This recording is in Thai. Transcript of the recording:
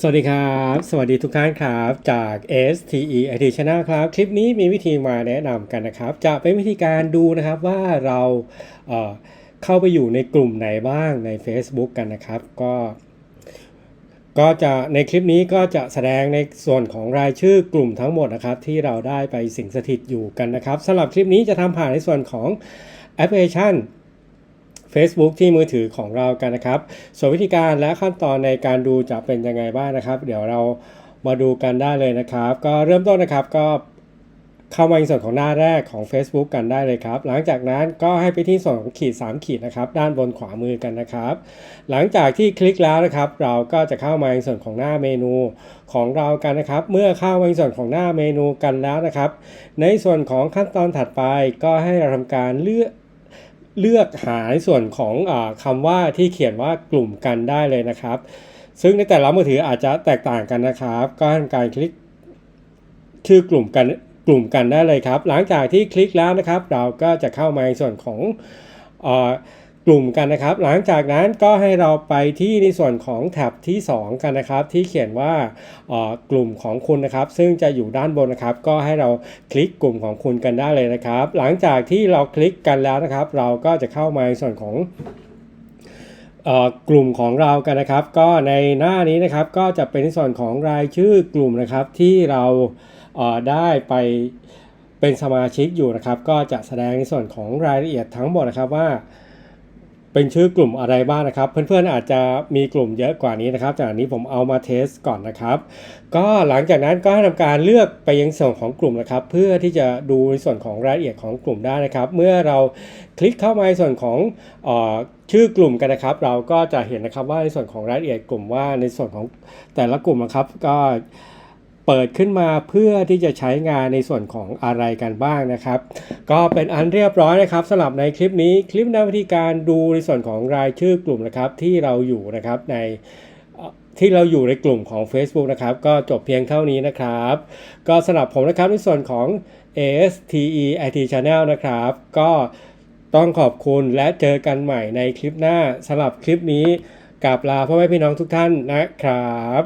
สวัสดีครับ สวัสดีทุกท่านครับจาก STE IT Channel ครับ คลิปนี้มีวิธีมาแนะนำกันนะครับ จะเป็นวิธีการดูนะครับว่าเราเเข้าไปอยู่ในกลุ่มไหนบ้างใน Facebook กันนะครับ ก็ก็จะในคลิปนี้ก็จะแสดงในส่วนของรายชื่อกลุ่มทั้งหมดนะครับ ที่เราได้ไปสิงสถิตอยู่กันนะครับสำหรับคลิปนี้จะทำผ่านในส่วนของแอปพลิเคชัน Facebook ที่มือถือของเรากันนะครับ ส่วนวิธีการและขั้นตอนในการดูจะเป็นยังไงบ้างนะครับ เดี๋ยวเรามาดูกันได้เลยนะครับ ก็เริ่มต้นนะครับก็เข้ามาในส่วนของหน้าแรกของ Facebook กันได้เลยครับ หลังจากนั้นก็ให้ไปที่ส่วนของขีด 3 ขีดนะครับ ด้านบนขวามือกันนะครับ หลังจากที่คลิกแล้วนะครับ เราก็จะเข้ามาในส่วนของหน้าเมนูของเรากันนะครับ เมื่อเข้ามาในส่วนของหน้าเมนูกันแล้วนะครับ ในส่วนของขั้นตอนถัดไปก็ให้เราทำการเลือก เลือกหาในส่วนของอคำว่าที่เขียนว่ากลุ่มกันได้เลยนะครับ ซึ่งในแต่ละมือถืออาจจะแตกต่างกันนะครับ ก็ทำการคลิกชื่อกลุ่มกันกลุ่มกันได้เลยครับ หลังจากที่คลิกแล้วนะครับ เราก็จะเข้ามาในส่วนของอ กลุ่มกันนะครับ หลังจากนั้นก็ให้เราไปที่ในส่วนของแท็บที่ 2 กันนะครับ ที่เขียนว่ากลุ่มของคุณนะครับ ซึ่งจะอยู่ด้านบนนะครับ ก็ให้เราคลิกกลุ่มของคุณกันได้เลยนะครับ หลังจากที่เราคลิกกันแล้วนะครับ เราก็จะเข้ามาในส่วนของกลุ่มของเรากันนะครับ ก็ในหน้านี้นะครับก็จะเป็นในส่วนของรายชื่อกลุ่มนะครับที่เราได้ไปเป็นสมาชิกอยู่นะครับ ก็จะแสดงในส่วนของรายละเอียดทั้งหมดนะครับว่า เป็นชื่อกลุ่มอะไรบ้างนะครับ เพื่อนๆอาจจะมีกลุ่มเยอะกว่านี้นะครับ จากนี้ผมเอามาเทสก่อนนะครับ ก็หลังจากนั้นก็ให้ทำการเลือกไปยังส่วนของกลุ่มนะครับ เพื่อที่จะดูในส่วนของรายละเอียดของกลุ่มได้นะครับ เมื่อเราคลิกเข้ามาในส่วนของออชื่อกลุ่มกันนะครับ เราก็จะเห็นนะครับว่าในส่วนของรายละเอียดกลุ่มว่าในส่วนของแต่ละกลุ่มนะครับ ก็ เปิดขึ้นมาเพื่อที่จะใช้งานในส่วนของอะไรกันบ้างนะครับ ก็เป็นอันเรียบร้อยนะครับสำหรับในคลิปนี้คลิปแนวิธีการดูในส่วนของรายชื่อกลุ่มนะครับที่เราอยู่นะครับในที่เราอยู่ในกลุ่มของ Facebook นะครับ ก็จบเพียงเท่านี้นะครับ ก็สำหรับผมนะครับในส่วนของ ASTE IT Channel นะครับ ก็ต้องขอบคุณและเจอกันใหม่ในคลิปหน้าสำหรับคลิปนี้กับลาพ่อแม่พี่น้องทุกท่านนะครับ